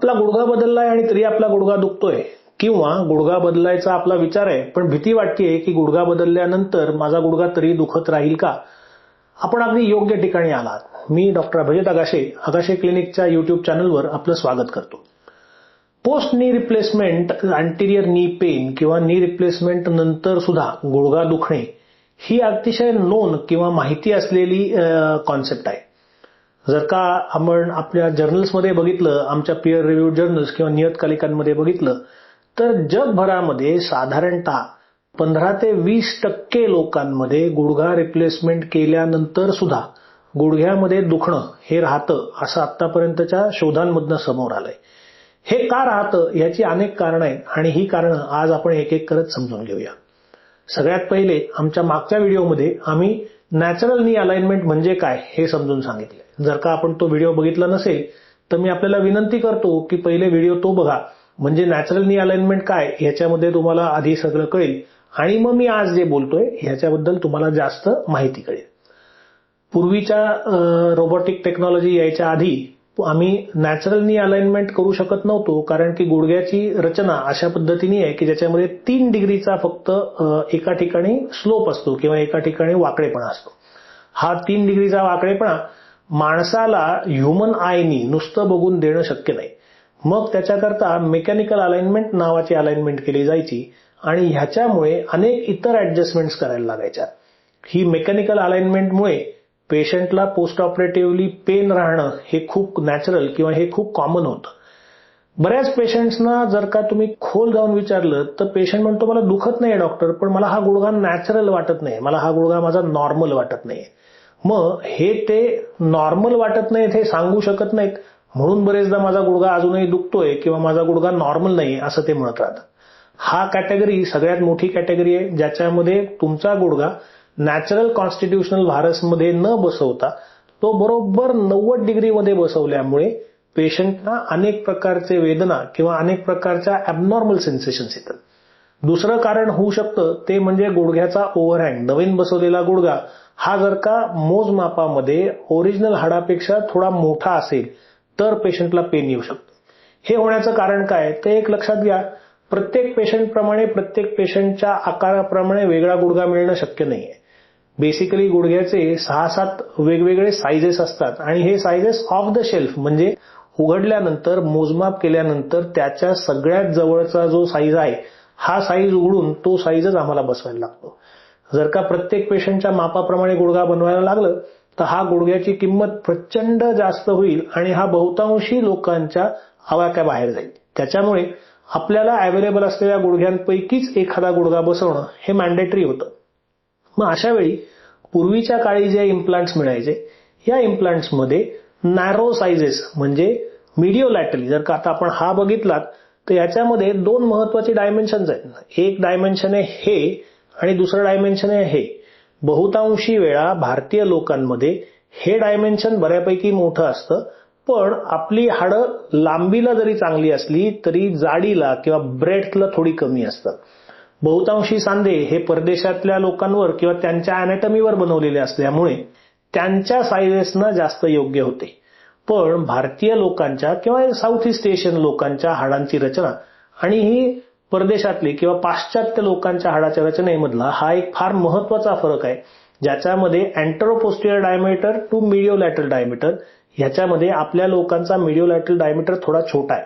आपला गुडघा बदललाय आणि तरी आपला गुडघा दुखतोय. किंवा गुडघा बदलायचा आपला विचार आहे पण भीती वाटतेय की गुडघा बदलल्यानंतर माझा गुडघा तरी दुखत राहील का? आपण अगदी योग्य ठिकाणी आलात. मी डॉक्टर अभिजित आगाशे आगाशे क्लिनिकच्या युट्यूब चॅनलवर आपलं स्वागत करतो. Post knee replacement अँटिरियर knee pain किंवा नी रिप्लेसमेंट नंतर सुद्धा गुडघा दुखणे ही अतिशय नोंद किंवा माहिती असलेली कॉन्सेप्ट आहे. जर का आपण आपल्या जर्नल्समध्ये बघितलं आमच्या पियर रिव्ह्यू जर्नल्स किंवा नियतकालिकांमध्ये बघितलं तर जगभरामध्ये साधारणतः पंधरा ते वीस टक्के लोकांमध्ये गुडघा रिप्लेसमेंट केल्यानंतर सुद्धा गुडघ्यामध्ये दुखणं हे राहतं असं आतापर्यंतच्या शोधांमधनं समोर आलंय. हे का राहतं याची अनेक कारणं आहेत आणि ही कारणं आज आपण एक एक करत समजून घेऊया. सगळ्यात पहिले आमच्या मागच्या व्हिडिओमध्ये आम्ही नॅचरल नी अलाइनमेंट म्हणजे काय हे समजून सांगितले जर का आपण तो व्हिडिओ बघितला नसेल तर मी आपल्याला विनंती करतो की पहिले व्हिडिओ तो बघा. म्हणजे नॅचरल नी अलाइनमेंट काय ह्याच्यामध्ये तुम्हाला आधी सगळं कळेल. आणि मग मी आज जे बोलतोय ह्याच्याबद्दल तुम्हाला जास्त माहिती कळेल. पूर्वीच्या रोबोटिक टेक्नॉलॉजी यायच्या आधी आम्ही नॅचरलनी अलाइनमेंट करू शकत नव्हतो कारण की गुडघ्याची रचना अशा पद्धतीने आहे की ज्याच्यामध्ये तीन डिग्रीचा फक्त एका ठिकाणी स्लोप असतो किंवा एका ठिकाणी वाकडेपणा असतो. हा तीन डिग्रीचा वाकडेपणा माणसाला ह्युमन आयनी नुसतं बघून देणं शक्य नाही. मग त्याच्याकरता मेकॅनिकल अलाइनमेंट नावाची अलाइनमेंट केली जायची आणि ह्याच्यामुळे अनेक इतर ऍडजस्टमेंट्स करायला लागायच्या. ही मेकॅनिकल अलाइनमेंटमुळे पेशंटला पोस्ट ऑपरेटिव्हली पेन राहणं हे खूप नॅचरल किंवा हे खूप कॉमन होतं. बऱ्याच पेशंट्सना जर का तुम्ही खोल जाऊन विचारलं तर पेशंट म्हणतो मला दुखत नाही डॉक्टर पण मला हा गुडघा नॅचरल वाटत नाही मला हा गुडघा माझा नॉर्मल वाटत नाही मग हे ते नॉर्मल वाटत नाहीत हे सांगू शकत नाहीत. म्हणून बरेचदा माझा गुडघा अजूनही दुखतोय किंवा माझा गुडघा नॉर्मल नाही असं ते म्हणत राहतात हा कॅटेगरी सगळ्यात मोठी कॅटेगरी आहे ज्याच्यामध्ये तुमचा गुडघा नॅचरल कॉन्स्टिट्युशनल व्हायरसमध्ये न बसवता तो बरोबर नव्वद डिग्रीमध्ये बसवल्यामुळे पेशंटना अनेक प्रकारचे वेदना किंवा अनेक प्रकारच्या ऍबनॉर्मल सेन्सेशन्स येतात. दुसरं कारण होऊ शकतं ते म्हणजे गुडघ्याचा ओव्हरहँग नवीन बसवलेला गुडघा. हा जर का मोजमापामध्ये ओरिजिनल हाडापेक्षा थोडा मोठा असेल तर पेशंटला पेन येऊ शकतं. हे होण्याचं कारण काय? ते एक लक्षात घ्या. प्रत्येक पेशंटप्रमाणे प्रत्येक पेशंटच्या आकाराप्रमाणे वेगळा गुडघा मिळणं शक्य नाहीये. बेसिकली गुडघ्याचे सहा सात वेगवेगळे साईजेस असतात. आणि हे साईजेस ऑफ द शेल्फ म्हणजे उघडल्यानंतर मोजमाप केल्यानंतर त्याच्या सगळ्यात जवळचा जो साईज आहे हा साईज उघडून तो साईजच आम्हाला बसवायला लागतो. जर का प्रत्येक पेशंटच्या मापाप्रमाणे गुडघा बनवायला लागलं तर हा गुडघ्याची किंमत प्रचंड जास्त होईल आणि हा बहुतांशी लोकांच्या आवाक्याबाहेर जाईल. त्याच्यामुळे आपल्याला अवेलेबल असलेल्या गुडघ्यांपैकीच एखादा गुडघा बसवणं हे मॅन्डेटरी होतं. मग अशा वेळी पूर्वीच्या काळी जे इम्प्लांट्स मिळायचे या इम्प्लांट्समध्ये नॅरो साइजेस म्हणजे मिडिओलॅटरली जर का आता आपण हा बघितलात तर याच्यामध्ये दोन महत्त्वाचे डायमेन्शन्स आहेत. एक डायमेन्शन आहे हे आणि दुसरं डायमेन्शन आहे हे. बहुतांशी वेळा भारतीय लोकांमध्ये हे डायमेन्शन बऱ्यापैकी मोठं असतं पण आपली हाडं लांबीला जरी चांगली असली तरी जाडीला किंवा ब्रेडला थोडी कमी असतात बहुतांशी सांधे हे परदेशातल्या लोकांवर किंवा त्यांच्या अॅनाटमीवर बनवलेले असल्यामुळे त्यांच्या साईजेसना जास्त योग्य होते. पण भारतीय लोकांच्या किंवा साऊथ ईस्ट एशियन लोकांच्या हाडांची रचना आणि ही परदेशातली किंवा पाश्चात्य लोकांच्या हाडाच्या रचनेमधला हा एक फार महत्त्वाचा फरक आहे ज्याच्यामध्ये anteroposterior diameter to mediolateral diameter ह्याच्यामध्ये आपल्या लोकांचा मिडिओलॅटरल डायमीटर थोडा छोटा आहे.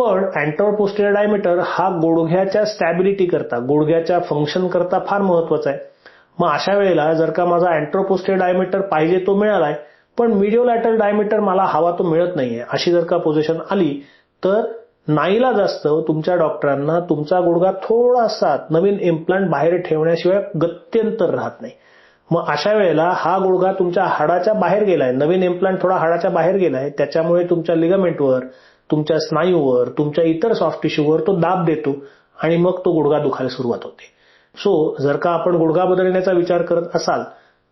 पण अँटरोपोस्टियर डायमीटर हा गुडघ्याच्या स्टॅबिलिटी करता गुडघ्याच्या फंक्शन करता फार महत्त्वाचा आहे. मग अशा वेळेला जर का माझा अँट्रोपोस्टियर डायमीटर पाहिजे तो मिळालाय पण मिडिओलॅटरल डायमीटर मला हवा तो मिळत नाहीये अशी जर का पोझिशन आली तर नाईला जास्त तुमच्या डॉक्टरांना तुमचा गुडघा थोडासा नवीन इम्प्लांट बाहेर ठेवण्याशिवाय गत्यंतर राहत नाही. मग अशा वेळेला हा गुडघा तुमच्या हाडाच्या बाहेर गेलाय नवीन इम्प्लांट थोडा हाडाच्या बाहेर गेलाय त्याच्यामुळे तुमच्या लिगामेंटवर तुमच्या स्नायूवर तुमच्या इतर सॉफ्ट टिश्यूवर तो दाब देतो आणि मग तो गुडघा दुखायला सुरुवात होते. सो जर का आपण गुडघा बदलण्याचा विचार करत असाल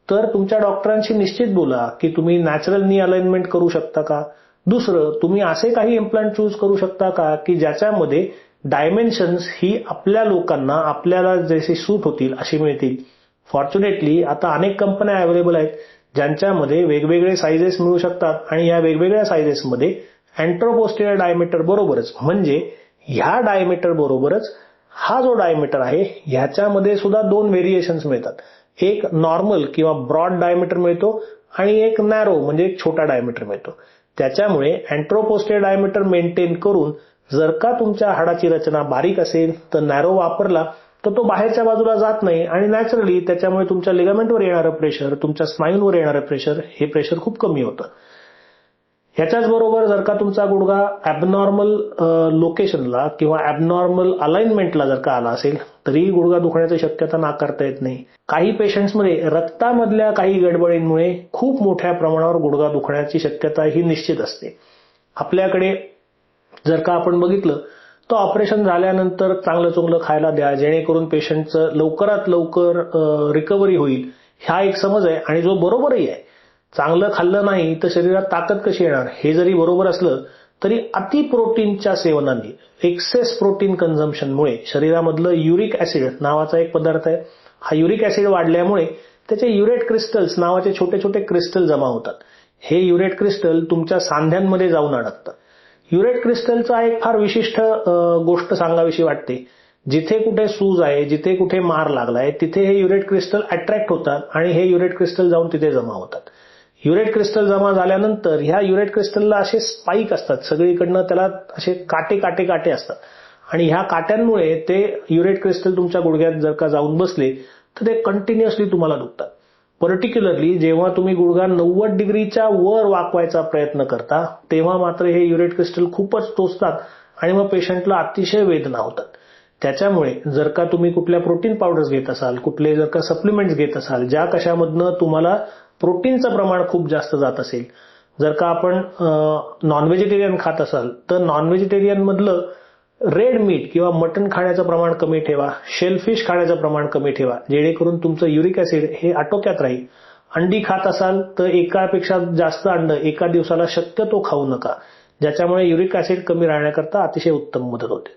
तर तुमच्या डॉक्टरांशी निश्चित बोला की तुम्ही नॅचरल नी अलाइनमेंट करू शकता का? दुसरं तुम्ही असे काही इम्प्लांट चूज करू शकता का की ज्याच्यामध्ये डायमेन्शन्स ही आपल्या लोकांना आपल्याला जसे सूट होतील अशी मिळतील? फॉर्च्युनेटली आता अनेक कंपन्या अवेलेबल आहेत ज्यांच्यामध्ये वेगवेगळे साईजेस मिळू शकतात आणि या वेगवेगळ्या साईजेसमध्ये अँट्रोपोस्टेरियर डायमीटर बरोबरच. म्हणजे ह्या डायमीटर बरोबरच हा जो डायमीटर आहे ह्याच्यामध्ये सुद्धा दोन व्हेरिएशन्स मिळतात. एक नॉर्मल किंवा ब्रॉड डायमीटर मिळतो आणि एक नॅरो म्हणजे एक छोटा डायमीटर मिळतो. त्याच्यामुळे अँट्रोपोस्टेरियर डायमीटर मेंटेन करून जर का तुमच्या हाडाची रचना बारीक असेल तर नॅरो वापरला तर तो बाहेरच्या बाजूला जात नाही आणि नॅचरली त्याच्यामुळे तुमच्या लिगामेंटवर येणारं प्रेशर तुमच्या स्नायूंवर येणारं प्रेशर हे प्रेशर खूप कमी होतं. ह्याच्याच बरोबर जर का तुमचा गुडघा ॲबनॉर्मल लोकेशनला किंवा ॲबनॉर्मल अलाइनमेंटला जर का आला असेल तरीही गुडघा दुखण्याची शक्यता नाकारता येत नाही. काही पेशंट्समध्ये रक्तामधल्या काही गडबडींमुळे खूप मोठ्या प्रमाणावर गुडघा दुखण्याची शक्यता ही निश्चित असते. आपल्याकडे जर का आपण बघितलं तर ऑपरेशन झाल्यानंतर चांगलं चुंगलं खायला द्या जेणेकरून पेशंटचं लवकरात लवकर रिकव्हरी होईल. हा एक समज आहे आणि जो बरोबरही आहे. चांगलं खाल्लं नाही तर शरीरात ताकद कशी येणार? हे जरी बरोबर असलं तरी अति प्रोटीनच्या सेवनाने एक्सेस प्रोटीन कन्झम्पशनमुळे शरीरामधलं युरिक ऍसिड नावाचा एक पदार्थ आहे. हा युरिक ऍसिड वाढल्यामुळे त्याचे युरेट क्रिस्टल्स नावाचे छोटे छोटे क्रिस्टल जमा होतात. हे युरेट क्रिस्टल तुमच्या सांध्यांमध्ये जाऊन अडकतं. युरेट क्रिस्टलचा एक फार विशिष्ट गोष्ट सांगावीशी वाटते. जिथे कुठे सूज आहे जिथे कुठे मार लागलाय तिथे हे युरेट क्रिस्टल अट्रॅक्ट होतात आणि हे युरेट क्रिस्टल जाऊन तिथे जमा होतात. युरेट क्रिस्टल जमा झाल्यानंतर ह्या युरेट क्रिस्टलला असे स्पाईक असतात. सगळीकडनं त्याला असे काटे काटे काटे असतात. आणि ह्या काट्यांमुळे ते युरेट क्रिस्टल तुमच्या गुडघ्यात जर का जाऊन बसले तर ते कंटिन्युअसली तुम्हाला दुखतात. पर्टिक्युलरली जेव्हा तुम्ही गुडघा नव्वद डिग्रीच्या वर वाकवायचा प्रयत्न करता तेव्हा मात्र हे युरेट क्रिस्टल खूपच टोचतात आणि मग पेशंटला अतिशय वेदना होतात. त्याच्यामुळे जर का तुम्ही कुठल्या प्रोटीन पावडर्स घेत असाल कुठले जर का सप्लिमेंट्स घेत असाल ज्या कशामधनं तुम्हाला प्रोटीनचं प्रमाण खूप जास्त जात असेल. जर का आपण नॉन व्हेजिटेरियन खात असाल तर नॉन व्हेजिटेरियन मधलं रेड मीट किंवा मटन खाण्याचं प्रमाण कमी ठेवा शेलफिश खाण्याचं प्रमाण कमी ठेवा जेणेकरून तुमचं युरिक ऍसिड हे आटोक्यात राहील. अंडी खात असाल तर एकापेक्षा जास्त अंड एका दिवसाला शक्यतो खाऊ नका ज्याच्यामुळे युरिक ऍसिड कमी राहण्याकरता अतिशय उत्तम मदत होते.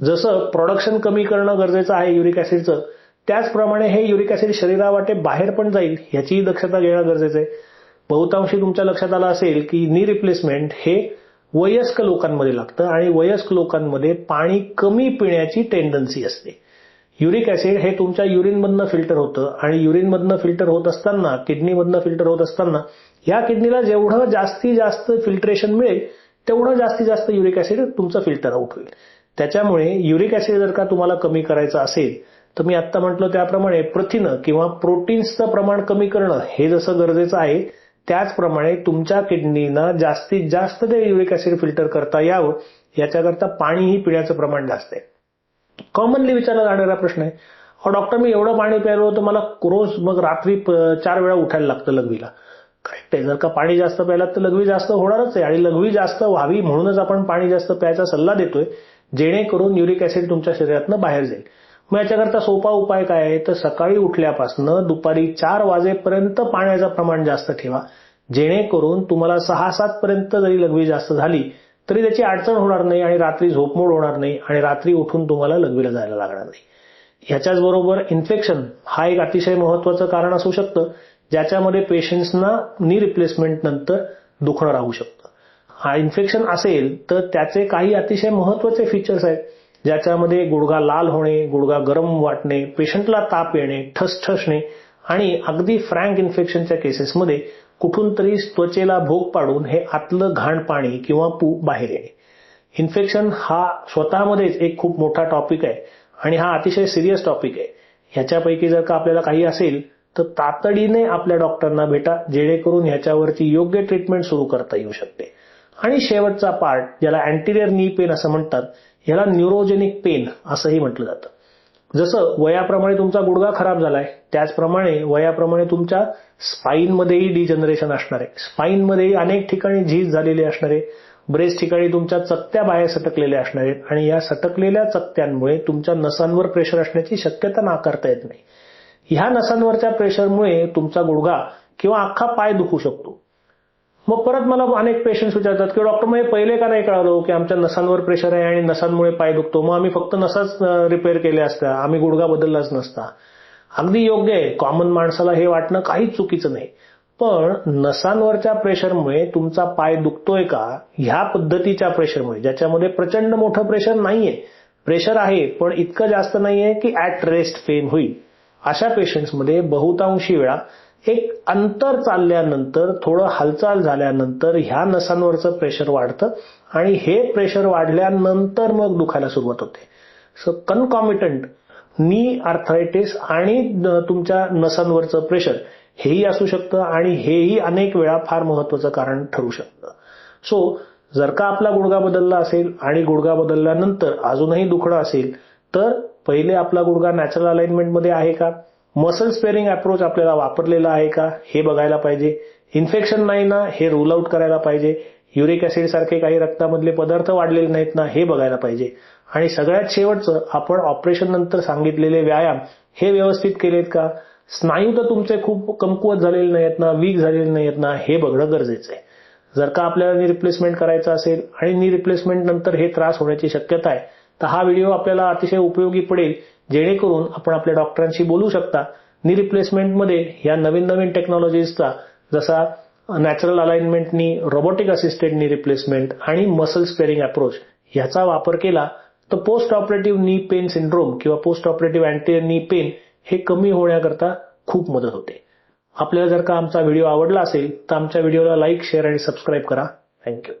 जसं प्रोडक्शन कमी करणं गरजेचं आहे युरिक ऍसिडचं त्याचप्रमाणे हे युरिक ऍसिड शरीरावाटे बाहेर पण जाईल ह्याचीही दक्षता घेणं गरजेचं आहे. बहुतांशी तुमच्या लक्षात आलं असेल की नी रिप्लेसमेंट हे वयस्क लोकांमध्ये लागतं आणि वयस्क लोकांमध्ये पाणी कमी पिण्याची टेंडन्सी असते. युरिक ऍसिड हे तुमच्या युरिनमधनं फिल्टर होतं आणि युरिनमधनं फिल्टर होत असताना किडनीमधनं फिल्टर होत असताना या किडनीला जेवढं जास्तीत जास्त फिल्ट्रेशन मिळेल तेवढं जास्तीत जास्त युरिक ऍसिड तुमचं फिल्टर आउट होईल. त्याच्यामुळे युरिक ऍसिड जर का तुम्हाला कमी करायचं असेल तर मी आत्ता म्हटलं त्याप्रमाणे प्रथिनं किंवा प्रोटीन्सचं प्रमाण कमी करणं हे जसं गरजेचं आहे त्याचप्रमाणे तुमच्या किडनीना जास्तीत जास्त ते युरिक ऍसिड फिल्टर करता यावं याच्याकरता पाणीही पिण्याचं प्रमाण जास्त आहे. कॉमनली विचारला जाणारा प्रश्न आहे अहो डॉक्टर मी एवढं पाणी प्यायलो तर मला रोज मग रात्री चार वेळा उठायला लागतं लघवीला. करेक्ट आहे जर का पाणी जास्त प्यायला तर लघवी जास्त होणारच आहे आणि लघवी जास्त व्हावी म्हणूनच आपण पाणी जास्त प्यायचा सल्ला देतोय जेणेकरून युरिक ऍसिड तुमच्या शरीरातनं बाहेर जाईल. मग याच्याकरता सोपा उपाय काय आहे? तर सकाळी उठल्यापासून दुपारी चार वाजेपर्यंत पाण्याचं प्रमाण जास्त ठेवा. जेणेकरून तुम्हाला सहा सात पर्यंत जरी लघवी जास्त झाली तरी त्याची अडचण होणार नाही आणि रात्री झोपमोड होणार नाही आणि रात्री उठून तुम्हाला लघवीला जायला लागणार नाही. ह्याच्याच बरोबर इन्फेक्शन हा एक अतिशय महत्वाचं कारण असू शकतं ज्याच्यामध्ये पेशंट्सना नी रिप्लेसमेंट नंतर दुखणं राहू शकतं. हा इन्फेक्शन असेल तर त्याचे काही अतिशय महत्त्वाचे फीचर्स आहेत. ज्याच्यामध्ये गुडघा लाल होणे गुडघा गरम वाटणे पेशंटला ताप येणे ठसठसणे आणि अगदी फ्रँक इन्फेक्शनच्या केसेसमध्ये कुठून तरी त्वचेला भोग पाडून हे आतलं घाण पाणी किंवा पू बाहेर येणे. इन्फेक्शन हा स्वतःमध्येच एक खूप मोठा टॉपिक आहे आणि हा अतिशय सिरियस टॉपिक आहे. ह्याच्यापैकी जर का आपल्याला काही असेल तर तातडीने आपल्या डॉक्टरना भेटा जेणेकरून ह्याच्यावरती योग्य ट्रीटमेंट सुरू करता येऊ शकते. आणि शेवटचा पार्ट ज्याला अँटीरियर नी पेन असं म्हणतात याला न्यूरोजेनिक पेन असंही म्हटलं जातं. जसं वयाप्रमाणे तुमचा गुडघा खराब झालाय त्याचप्रमाणे वयाप्रमाणे तुमच्या स्पाईनमध्येही डिजनरेशन असणार आहे. स्पाईनमध्येही अनेक ठिकाणी झीज झालेली असणार आहे. बरेच ठिकाणी तुमच्या चकत्या बाहेर सटकलेल्या असणार आहेत. आणि या सटकलेल्या चकत्यांमुळे तुमच्या नसांवर प्रेशर असण्याची शक्यता नाकारता येत नाही. ह्या नसांवरच्या प्रेशरमुळे तुमचा गुडघा किंवा अख्खा पाय दुखू शकतो. मग परत मला अनेक पेशंट्स विचारतात की डॉक्टर मग पहिले का नाही कळालो हो की आमच्या नसांवर प्रेशर आहे आणि नसांमुळे पाय दुखतो? मग आम्ही फक्त नसाच रिपेअर केल्या असत्या आम्ही गुडघा बदललाच नसता. अगदी योग्य आहे. कॉमन माणसाला हे वाटणं काहीच चुकीचं नाही. पण नसांवरच्या प्रेशरमुळे तुमचा पाय दुखतोय का? ह्या पद्धतीच्या प्रेशरमुळे ज्याच्यामध्ये प्रचंड मोठं प्रेशर नाहीये. प्रेशर आहे पण इतकं जास्त नाहीये की ऍट रेस्ट पेन होईल. अशा पेशंट्समध्ये बहुतांशी वेळा एक अंतर चालल्यानंतर थोडं हालचाल झाल्यानंतर ह्या नसांवरचं प्रेशर वाढतं आणि हे प्रेशर वाढल्यानंतर मग दुखायला सुरुवात होते. सो कन्कॉमिटंट नी आर्थरायटिस आणि तुमच्या नसांवरचं प्रेशर हेही असू शकतं आणि हेही अनेक वेळा फार महत्वाचं कारण ठरू शकतं. सो जर का आपला गुडघा बदलला असेल आणि गुडघा बदलल्यानंतर अजूनही दुखणं असेल तर पहिले आपला गुडघा नॅचरल अलाइनमेंटमध्ये आहे का? मसल स्पेअरिंग अप्रोच आपल्याला वापरलेला आहे का? हे बघायला पाहिजे. इन्फेक्शन नाही ना हे रूल आउट करायला पाहिजे. युरिक ऍसिड सारखे काही रक्तामधले पदार्थ वाढलेले नाहीत ना हे बघायला पाहिजे. आणि सगळ्यात शेवटचं आपण ऑपरेशन नंतर सांगितलेले व्यायाम हे व्यवस्थित केलेत का? स्नायू तर तुमचे खूप कमकुवत झालेले नाहीत ना वीक झालेले नाहीत ना हे बघणं गरजेचं आहे. जर का आपल्याला नी रिप्लेसमेंट करायचं असेल आणि नी रिप्लेसमेंट नंतर हे त्रास होण्याची शक्यता आहे तर हा व्हिडिओ आपल्याला अतिशय उपयोगी पडेल. जेणेकरून आपण आपल्या डॉक्टरांशी बोलू शकता. नी रिप्लेसमेंटमध्ये या नवीन नवीन टेक्नॉलॉजीजचा जसा नॅचरल अलाइनमेंटनी रोबोटिक असिस्टेड नी रिप्लेसमेंट आणि मसल स्पेअरिंग अप्रोच ह्याचा वापर केला तर post operative knee pain syndrome किंवा post operative anti knee pain हे कमी होण्याकरता खूप मदत होते. आपल्याला जर का आमचा व्हिडिओ आवडला असेल तर आमच्या व्हिडिओला लाईक शेअर आणि सबस्क्राईब करा. Thank you